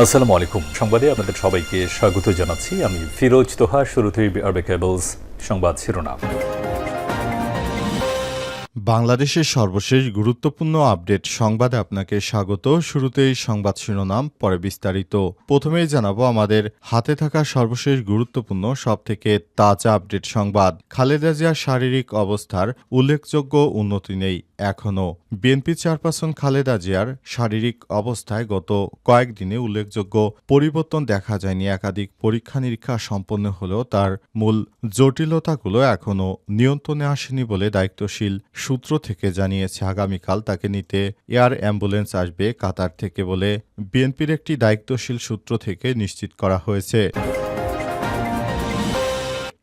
আসসালামু আলাইকুম। সংবাদে আপনাদের সবাইকে স্বাগত জানাচ্ছি। আমি ফিরোজ তোহা, শুরুতেই আরবে কেবলস সংবাদ শিরোনাম। বাংলাদেশের সর্বশেষ গুরুত্বপূর্ণ আপডেট সংবাদে আপনাকে স্বাগত। শুরুতেই সংবাদ শিরোনাম, পরে বিস্তারিত। প্রথমেই জানাব আমাদের হাতে থাকা সর্বশেষ গুরুত্বপূর্ণ, সবথেকে তাজা আপডেট সংবাদ। খালেদা জিয়ার শারীরিক অবস্থার উল্লেখযোগ্য উন্নতি নেই। এখনও। বিএনপি চেয়ারপারসন খালেদা জিয়ার শারীরিক অবস্থায় গত কয়েকদিনে উল্লেখযোগ্য পরিবর্তন দেখা যায়নি। একাধিক পরীক্ষা নিরীক্ষা সম্পন্ন হলেও তার মূল জটিলতাগুলো এখনও নিয়ন্ত্রণে আসেনি বলে দায়িত্বশীল সূত্র থেকে জানিয়েছে। আগামীকাল তাকে নিতে এয়ার অ্যাম্বুলেন্স আসবে কাতার থেকে বলে বিএনপির একটি দায়িত্বশীল সূত্র থেকে নিশ্চিত করা হয়েছে।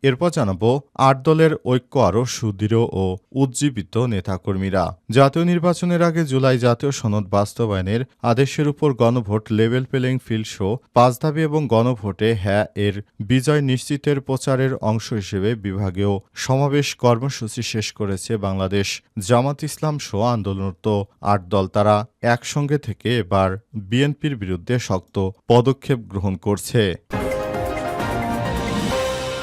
এরপর জানাব, আট দলের ঐক্য আরও সুদৃঢ় ও উজ্জীবিত নেতাকর্মীরা। জাতীয় নির্বাচনের আগে জুলাই জাতীয় সনদ বাস্তবায়নের আদেশের উপর গণভোট লেভেল প্লেইং ফিল্ড শো পাঁচ ধাবি এবং গণভোটে হ্যাঁ এর বিজয় নিশ্চিতের প্রচারের অংশ হিসেবে বিভাগীয় সমাবেশ কর্মসূচি শেষ করেছে বাংলাদেশ। জামাত ইসলাম শো আন্দোলনরত আট দল তারা একসঙ্গে থেকে এবার বিএনপির বিরুদ্ধে শক্ত পদক্ষেপ গ্রহণ করছে।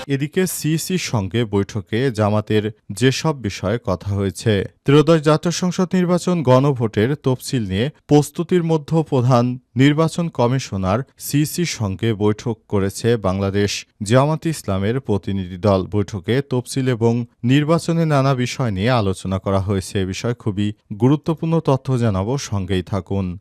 এদিকে সিইসির সঙ্গে বৈঠকে জামাতের যেসব বিষয়ে কথা হয়েছে, ত্রয়োদশ জাতীয় সংসদ নির্বাচন গণভোটের তফসিল নিয়ে প্রস্তুতির মধ্যে প্রধান নির্বাচন কমিশনার সিইসির সঙ্গে বৈঠক করেছে বাংলাদেশ জামাত ইসলামের প্রতিনিধি দল। বৈঠকে তফসিল এবং নির্বাচনে নানা বিষয় নিয়ে আলোচনা করা হয়েছে। এ বিষয়ে খুবই গুরুত্বপূর্ণ তথ্য জানাব। সঙ্গেই থাকুন।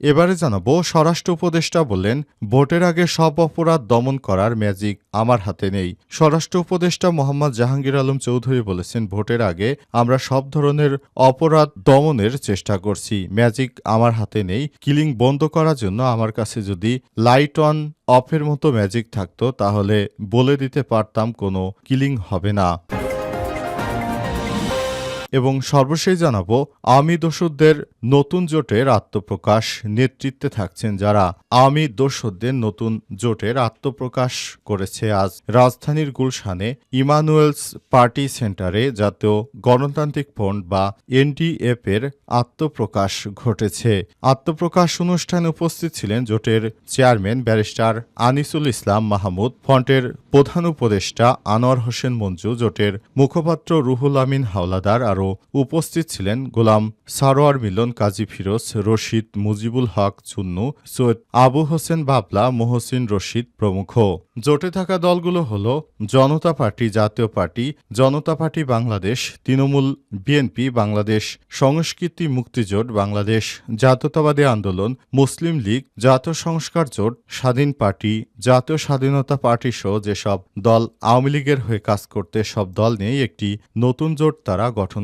এবারে জানাব স্বরাষ্ট্র উপদেষ্টা বললেন, ভোটের আগে সব অপরাধ দমন করার ম্যাজিক আমার হাতে নেই। স্বরাষ্ট্র উপদেষ্টা মোহাম্মদ জাহাঙ্গীর আলম চৌধুরী বলেছেন, ভোটের আগে আমরা সব ধরনের অপরাধ দমনের চেষ্টা করছি। ম্যাজিক আমার হাতে নেই। কিলিং বন্ধ করার জন্য আমার কাছে যদি লাইট অন, অফের মতো ম্যাজিক থাকতো, তাহলে বলে দিতে পারতাম কোনো কিলিং হবে না। এবং সর্বশেষ জানাব, আমি দোসরদের নতুন জোটের আত্মপ্রকাশ নেতৃত্বে থাকছেন যারা। আমি দোসরদের নতুন জোটের আত্মপ্রকাশ করেছে আজ। রাজধানীর গুলশানে ইমানুয়েলস পার্টি সেন্টারে জাতীয় গণতান্ত্রিক ফ্রন্ট বা এনডিএফ এর আত্মপ্রকাশ ঘটেছে। আত্মপ্রকাশ অনুষ্ঠানে উপস্থিত ছিলেন জোটের চেয়ারম্যান ব্যারিস্টার আনিসুল ইসলাম মাহমুদ ফ্রন্টের প্রধান উপদেষ্টা আনোয়ার হোসেন মঞ্জু, জোটের মুখপাত্র রুহুল আমিন হাওলাদার আরও উপস্থিত ছিলেন গোলাম সারোয়ার মিলন, কাজী ফিরোজ, রশিদ মুজিবুল হক, চুন্নু, সৈয়দ আবু হোসেন বাবলা, মোহসিন রশিদ প্রমুখ। জোটে থাকা দলগুলো হল Janata party, Jatiya party, Janata party Bangladesh, Trinamool BNP, Bangladesh Sanskriti Muktijot Bangladesh জাতীয়তাবাদী আন্দোলন, মুসলিম লীগ, জাতীয় সংস্কার জোট, স্বাধীন পার্টি, জাতীয় স্বাধীনতা পার্টি সহ যেসব দল আওয়ামী লীগের হয়ে কাজ করতে সব দল নিয়ে একটি নতুন জোট তারা গঠন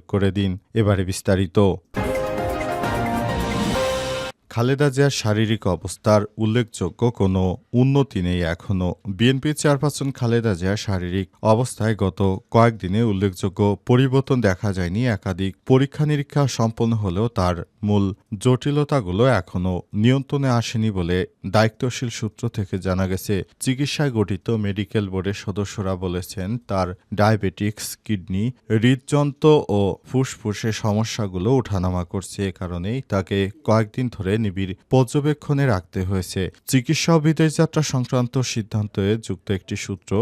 করে দিন। এবারে বিস্তারিত। খালেদা জিয়ার শারীরিক অবস্থার উল্লেখযোগ্য কোনো উন্নতি নেই এখনও বিএনপি চেয়ারপারসন খালেদা জিয়ার শারীরিক অবস্থায় গত কয়েকদিনে উল্লেখযোগ্য পরিবর্তন দেখা যায়নি। একাধিক পরীক্ষা নিরীক্ষা সম্পন্ন হলেও তার মূল জটিলতাগুলো এখনও নিয়ন্ত্রণে আসেনি বলে দায়িত্বশীল সূত্র থেকে জানা গেছে। চিকিৎসায় গঠিত মেডিকেল বোর্ডের সদস্যরা বলেছেন, তার ডায়াবেটিক্স, কিডনি, হৃদযন্ত্র ও ফুসফুসের সমস্যাগুলো ওঠানামা করছে। এ কারণেই তাকে কয়েকদিন ধরে নিবিড় পর্যবেক্ষণে রাখতে হয়েছে। চিকিৎসা বিদেশ যাত্রা সংক্রান্ত সিদ্ধান্তে যুক্ত একটি সূত্র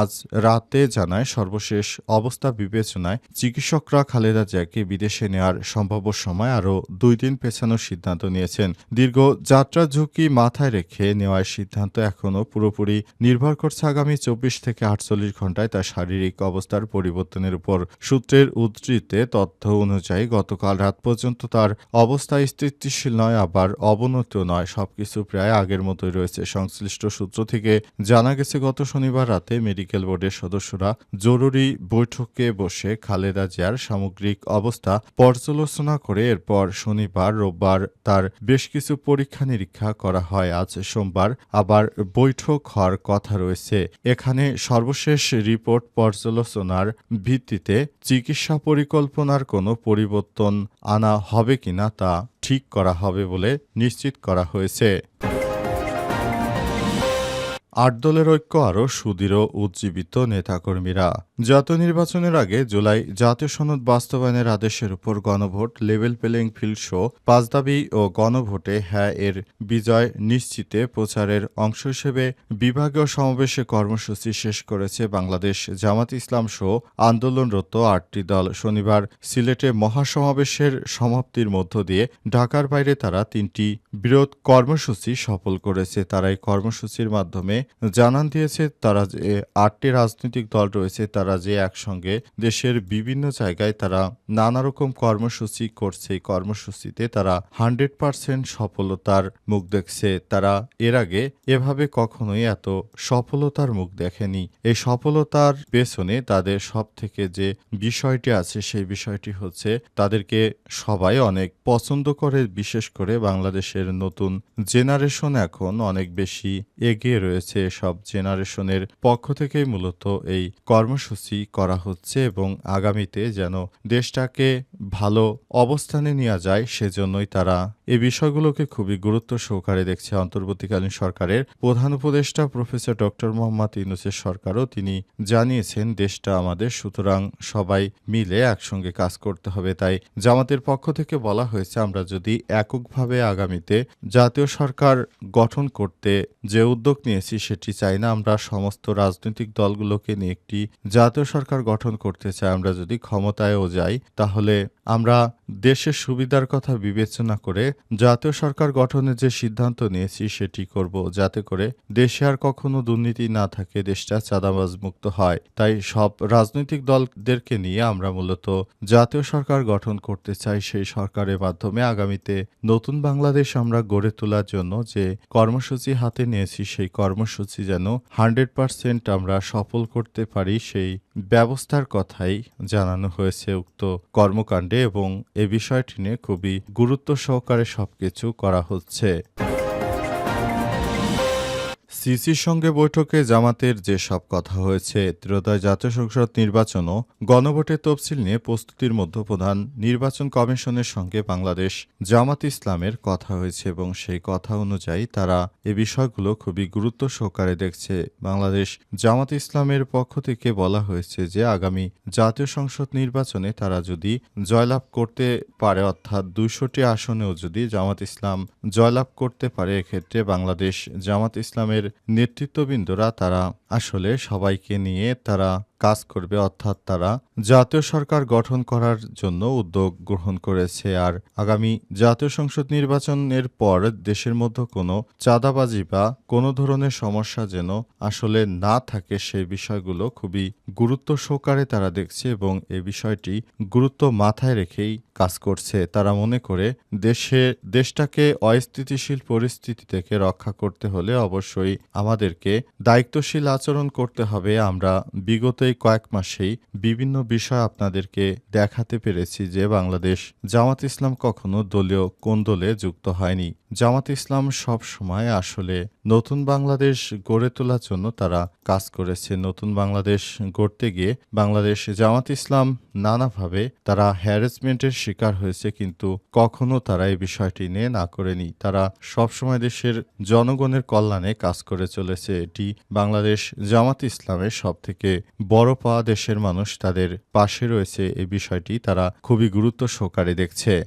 আজ রাতে জানায়, সর্বশেষ অবস্থা বিবেচনায় চিকিৎসকরা খালেদা জিয়াকে বিদেশে নেওয়ার সম্ভাব্য সময় আরও দুই দিন পেছানোর সিদ্ধান্ত নিয়েছেন। দীর্ঘ যাত্রা ঝুঁকি মাথায় রেখে নেওয়ার সিদ্ধান্ত এখনও পুরোপুরি নির্ভর করছে আগামী চব্বিশ থেকে আটচল্লিশ ঘন্টায় তার শারীরিক অবস্থার পরিবর্তনের উপর। সূত্রের উদ্ধৃতে তথ্য অনুযায়ী গতকাল রাত পর্যন্ত তার অবস্থা স্থিতিশীল নয়, আবার আর অবনতিও নয়, সবকিছু প্রায় আগের মতোই রয়েছে। সংশ্লিষ্ট সূত্র থেকে জানা গেছে, গত শনিবার রাতে মেডিকেল বোর্ডের সদস্যরা জরুরি বৈঠকে বসে খালেদা জিয়ার সামগ্রিক অবস্থা পর্যালোচনা করে এরপর শনিবার, রোববার তার বেশ কিছু পরীক্ষা নিরীক্ষা করা হয়। আজ সোমবার আবার বৈঠক হওয়ার কথা রয়েছে। এখানে সর্বশেষ রিপোর্ট পর্যালোচনার ভিত্তিতে চিকিৎসা পরিকল্পনার কোনো পরিবর্তন আনা হবে কিনা তা ঠিক করা হবে বলে নিশ্চিত করা হয়েছে। আট দলের ঐক্য আরও সুদৃঢ় উজ্জীবিত নেতাকর্মীরা জাতীয় নির্বাচনের আগে জুলাই জাতীয় সনদ বাস্তবায়নের আদেশের উপর গণভোট লেভেল প্লেইং ফিল্ড শো, পাঁচ দাবি ও গণভোটে হ্যাঁ এর বিজয় নিশ্চিতে প্রচারের অংশ হিসেবে বিভাগীয় সমাবেশে কর্মসূচি শেষ করেছে বাংলাদেশ জামাত ইসলাম শো আন্দোলনরত আটটি দল। শনিবার সিলেটে মহাসমাবেশের সমাপ্তির মধ্য দিয়ে ঢাকার বাইরে তারা তিনটি বিরোধ কর্মসূচি সফল করেছে। তারা এই কর্মসূচির মাধ্যমে জানান দিয়েছে তারা যে আটটি রাজনৈতিক দল রয়েছে, তারা যে একসঙ্গে দেশের বিভিন্ন জায়গায় তারা নানা রকম কর্মসূচি করছে, এই কর্মসূচিতে তারা হান্ড্রেড পার্সেন্ট সফলতার মুখ দেখছে। তারা এর আগে এভাবে কখনোই এত সফলতার মুখ দেখেনি। এই সফলতার পেছনে তাদের সব থেকে যে বিষয়টি আছে, সেই বিষয়টি হচ্ছে তাদেরকে সবাই অনেক পছন্দ করে, বিশেষ করে বাংলাদেশের নতুন জেনারেশন এখন অনেক বেশি এগিয়ে রয়েছে। সব জেনারেশনের পক্ষ থেকেই মূলত এই কর্মসূচি করা হচ্ছে এবং আগামীতে যেন দেশটাকে ভালো অবস্থানে নেওয়া যায় সেজন্যই তারা এই বিষয়গুলোকে খুবই গুরুত্ব সহকারে দেখছে অন্তর্বর্তীকালীন সরকারের প্রধান উপদেষ্টা প্রফেসর ডক্টর মোহাম্মদ ইউনুসের সরকারও। তিনি জানিয়েছেন, দেশটা আমাদের, সুতরাং সবাই মিলে একসঙ্গে কাজ করতে হবে। তাই জামাতের পক্ষ থেকে বলা হয়েছে, আমরা যদি এককভাবে আগামীতে জাতীয় সরকার গঠন করতে যে উদ্যোগ নিয়েছি সেটি চাই না, আমরা সমস্ত রাজনৈতিক দলগুলোকে নিয়ে একটি জাতীয় সরকার গঠন করতে চাই। আমরা যদি ক্ষমতায়ও যাই, তাহলে আমরা দেশের সুবিধার কথা বিবেচনা করে জাতীয় সরকার গঠনের যে সিদ্ধান্ত নিয়েছি সেটি করব যাতে করে দেশে আর কখনো দুর্নীতি না থাকে, দেশটা চাঁদাবাজ মুক্ত হয়। তাই সব রাজনৈতিক দলদেরকে নিয়ে আমরা মূলত জাতীয় সরকার গঠন করতে চাই সেই সরকারের মাধ্যমে। আগামীতে নতুন বাংলাদেশ আমরা গড়ে তোলার জন্য যে কর্মসূচি হাতে নিয়েছি, সেই কর্মসূচি যেন হান্ড্রেড পার্সেন্ট আমরা সফল করতে পারি, সেই ব্যবস্থার কথাই জানানো হয়েছে উক্ত কর্মকাণ্ডে এবং এ বিষয়টি নিয়ে খুবই গুরুত্ব সহকারে সবকিছু করা হচ্ছে। সিসির সঙ্গে বৈঠকে জামাতের যে সব কথা হয়েছে ত্রয়োদয় জাতীয় সংসদ নির্বাচন ও গণভোটের তফসিল নিয়ে প্রস্তুতির মধ্যে প্রধান নির্বাচন কমিশনের সঙ্গে বাংলাদেশ জামাত ইসলামের কথা হয়েছে এবং সেই কথা অনুযায়ী তারা এ বিষয়গুলো খুবই গুরুত্ব সহকারে দেখছে। বাংলাদেশ জামাত ইসলামের পক্ষ থেকে বলা হয়েছে যে, আগামী জাতীয় সংসদ নির্বাচনে তারা যদি জয়লাভ করতে পারে, অর্থাৎ দুইশোটি আসনেও যদি জামাত ইসলাম জয়লাভ করতে পারে, এক্ষেত্রে বাংলাদেশ জামাত ইসলামের নেতৃত্ববৃন্দরা তারা আসলে সবাইকে নিয়ে তারা কাজ করবে, অর্থাৎ তারা জাতীয় সরকার গঠন করার জন্য উদ্যোগ গ্রহণ করেছে। আর আগামী জাতীয় সংসদ নির্বাচনের পর দেশের মধ্যে কোনো চাঁদাবাজি বা কোনো ধরনের সমস্যা যেন আসলে না থাকে, সেই বিষয়গুলো খুবই গুরুত্ব সহকারে তারা দেখছে এবং এ বিষয়টি গুরুত্ব মাথায় রেখেই কাজ করছে। তারা মনে করে দেশে, দেশটাকে অস্থিতিশীল পরিস্থিতি থেকে রক্ষা করতে হলে অবশ্যই আমাদেরকে দায়িত্বশীল আচরণ করতে হবে, আমরা বিগত কয়েক মাসেই বিভিন্ন বিষয় আপনাদেরকে দেখাতে পেরেছি যে বাংলাদেশ জামাত ইসলাম কখনো দলীয় কোন্দলে যুক্ত হয়নি। জামাত ইসলাম সব সময় আসলে নতুন বাংলাদেশ গড়ে তোলার জন্য তারা কাজ করেছে। নতুন বাংলাদেশ গড়তে গিয়ে বাংলাদেশ জামাত ইসলাম নানাভাবে তারা হ্যারাসমেন্টের শিকার হয়েছে, কিন্তু কখনো তারা এই বিষয়টি নিয়ে না করেনি। তারা সবসময় দেশের জনগণের কল্যাণে কাজ করে চলেছে। এটি বাংলাদেশ জামাত ইসলামের সব থেকে বড় পাওয়া দেশের মানুষ তাদের পাশে রয়েছে। এ বিষয়টি তারা খুবই গুরুত্ব সহকারে দেখছে।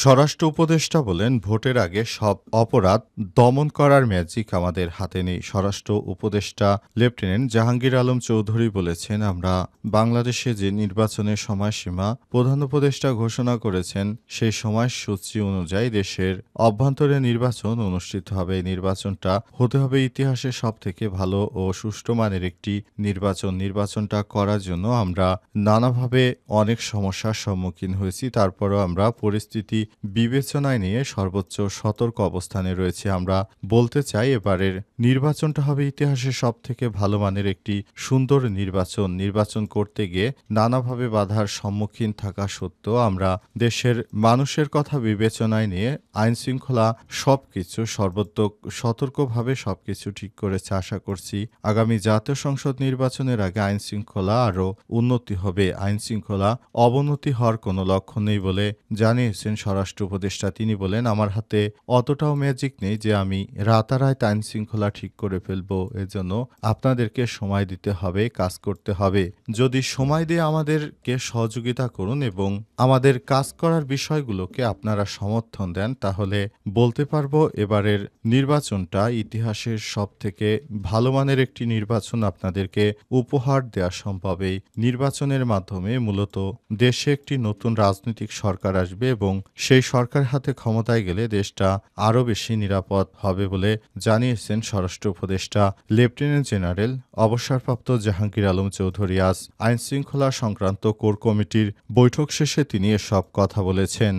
স্বরাষ্ট্র উপদেষ্টা বলেন, ভোটের আগে সব অপরাধ দমন করার ম্যাজিক আমাদের হাতে নেই। স্বরাষ্ট্র উপদেষ্টা লেফটেন্যান্ট জাহাঙ্গীর আলম চৌধুরী বলেছেন, আমরা বাংলাদেশে যে নির্বাচনের সময়সীমা প্রধান উপদেষ্টা ঘোষণা করেছেন সেই সময়সূচি অনুযায়ী দেশের অভ্যন্তরে নির্বাচন অনুষ্ঠিত হবে। এই নির্বাচনটা হতে হবে ইতিহাসে সব থেকে ভালো ও সুষ্ঠু মানের একটি নির্বাচন। নির্বাচনটা করার জন্য আমরা নানাভাবে অনেক সমস্যার সম্মুখীন হয়েছি, তারপরও আমরা পরিস্থিতি বিবেচনায় নিয়ে সর্বোচ্চ সতর্ক অবস্থানে রয়েছে। আমরা বলতে চাই এবারের নির্বাচনটা হবে ইতিহাসের সব থেকে ভালো মানের একটি সুন্দর নির্বাচন। নির্বাচন করতে গিয়ে নানাভাবে বাধার সম্মুখীন থাকা সত্ত্বেও আমরা দেশের মানুষের কথা বিবেচনায় নিয়ে আইন শৃঙ্খলা সবকিছু সর্বোত্তক সতর্কভাবে সবকিছু ঠিক করেছে আশা করছি আগামী জাতীয় সংসদ নির্বাচনের আগে আইন শৃঙ্খলা আরও উন্নতি হবে। আইন শৃঙ্খলা অবনতি হওয়ার কোনো লক্ষণ নেই বলে জানিয়েছেন স্বরাষ্ট্র উপদেষ্টা, তিনি বলেন, আমার হাতে অতটাও ম্যাজিক নেই যে আমি রাতারাত আইন শৃঙ্খলা ঠিক করে ফেলব। এজন্য আপনাদেরকে সময় দিতে হবে, কাজ করতে হবে। যদি সময় দিয়ে আমাদেরকে সহযোগিতা করুন এবং আমাদের কাজ করার বিষয়গুলোকে আপনারা সমর্থন দেন, তাহলে বলতে পারব এবারের নির্বাচনটা ইতিহাসের সব থেকে ভালো মানের একটি নির্বাচন। আপনাদেরকে উপহার দেওয়া সম্ভব। এই নির্বাচনের মাধ্যমে মূলত দেশে একটি নতুন রাজনৈতিক সরকার আসবে এবং সেই সরকার হাতে ক্ষমতায় গেলে দেশটা আরও বেশি নিরাপদ হবে বলে জানিয়েছেন স্বরাষ্ট্র উপদেষ্টা লেফটেন্যান্ট জেনারেল অবসরপ্রাপ্ত জাহাঙ্গীর আলম চৌধুরী। আজ আইনশৃঙ্খলা সংক্রান্ত কোর কমিটির বৈঠক শেষে তিনি এসব কথা বলেছেন।